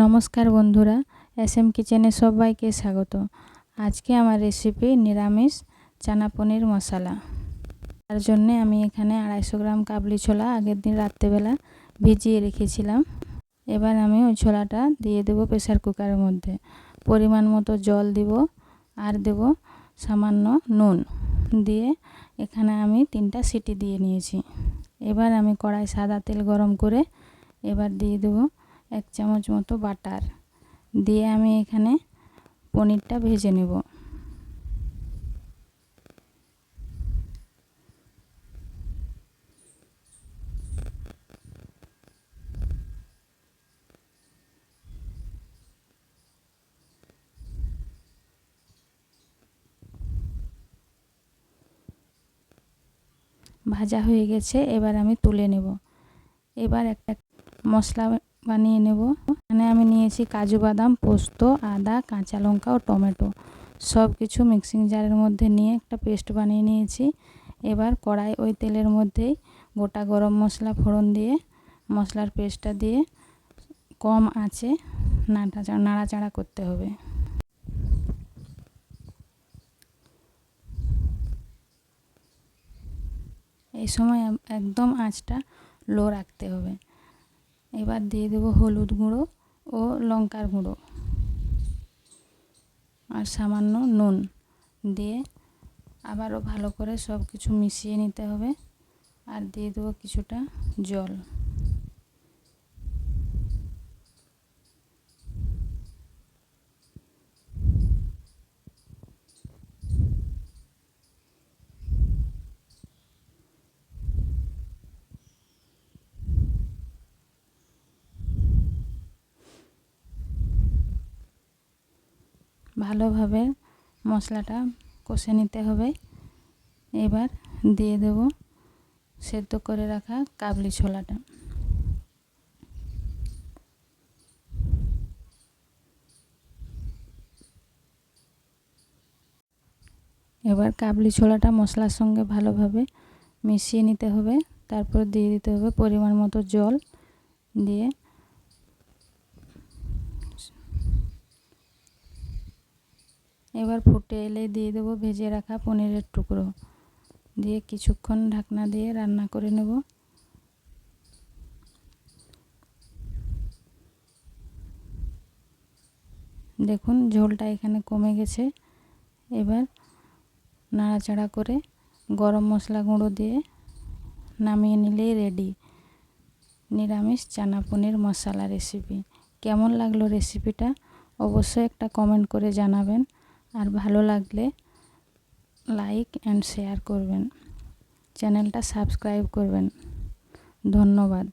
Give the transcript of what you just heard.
নমস্কার বন্ধুরা, S M কিচেনে সবাইকে স্বাগত। আজকে আমার রেসিপি নিরামিষ চানা পনির মশলা। তার জন্যে আমি এখানে আড়াইশো গ্রাম কাবলি ছোলা আগের দিন রাত্রেবেলা ভিজিয়ে রেখেছিলাম। এবার আমি ওই ছোলাটা দিয়ে দেবো প্রেসার কুকারের মধ্যে। পরিমাণ মতো জল দিব আর দেব সামান্য নুন দিয়ে এখানে আমি তিনটা সিটি দিয়ে নিয়েছি। এবার আমি কড়াই সাদা তেল গরম করে এবার দিয়ে দেবো এক চামচ মতো বাটার দিয়ে আমি এখানে পনিরটা ভেজে নেব। ভাজা হয়ে গেছে, এবার আমি তুলে নেব। এবার একটা মশলা বানিয়ে নেব। এখানে আমি নিয়েছি কাজু বাদাম, পোস্ত, আদা, কাঁচা লঙ্কা ও টমেটো। সব কিছু মিক্সিং জারের মধ্যে নিয়ে একটা পেস্ট বানিয়ে নিয়েছি। এবার কড়াই ওই তেলের মধ্যেই গোটা গরম মশলা ফোড়ন দিয়ে, মশলার পেস্টটা দিয়ে কম আঁচে নাড়া নাড়াচাড়া করতে হবে। এই সময় একদম আঁচটা লো রাখতে হবে। এবার দিয়ে দেবো হলুদ গুঁড়ো ও লঙ্কার গুঁড়ো আর সামান্য নুন দিয়ে আবারও ভালো করে সব কিছু মিশিয়ে নিতে হবে। আর দিয়ে দেবো কিছুটা জল। ভালোভাবে মশলাটা কষে নিতে হবে। এবার দিয়ে দেব সেদ্ধ করে রাখা কাবলি ছোলাটা। এবার কাবলি ছোলাটা মশলার সঙ্গে ভালোভাবে মিশিয়ে নিতে হবে। তারপর দিয়ে দিতে হবে পরিমাণ মতো জল দিয়ে এবার ফুটে এলে দিয়ে দেবো ভেজে রাখা পনিরের টুকরো। দিয়ে কিছুক্ষণ ঢাকনা দিয়ে রান্না করে নেব। দেখুন, ঝোলটা এখানে কমে গেছে। এবার নাড়াচাড়া করে গরম মশলা গুঁড়ো দিয়ে নামিয়ে নিলেই রেডি। নিরামিষ চানা পনির মশলা রেসিপি। কেমন লাগল রেসিপিটা? অবশ্যই একটা কমেন্ট করে জানাবেন। আর ভালো লাগলে লাইক অ্যান্ড শেয়ার করবেন। চ্যানেলটা সাবস্ক্রাইব করবেন। ধন্যবাদ।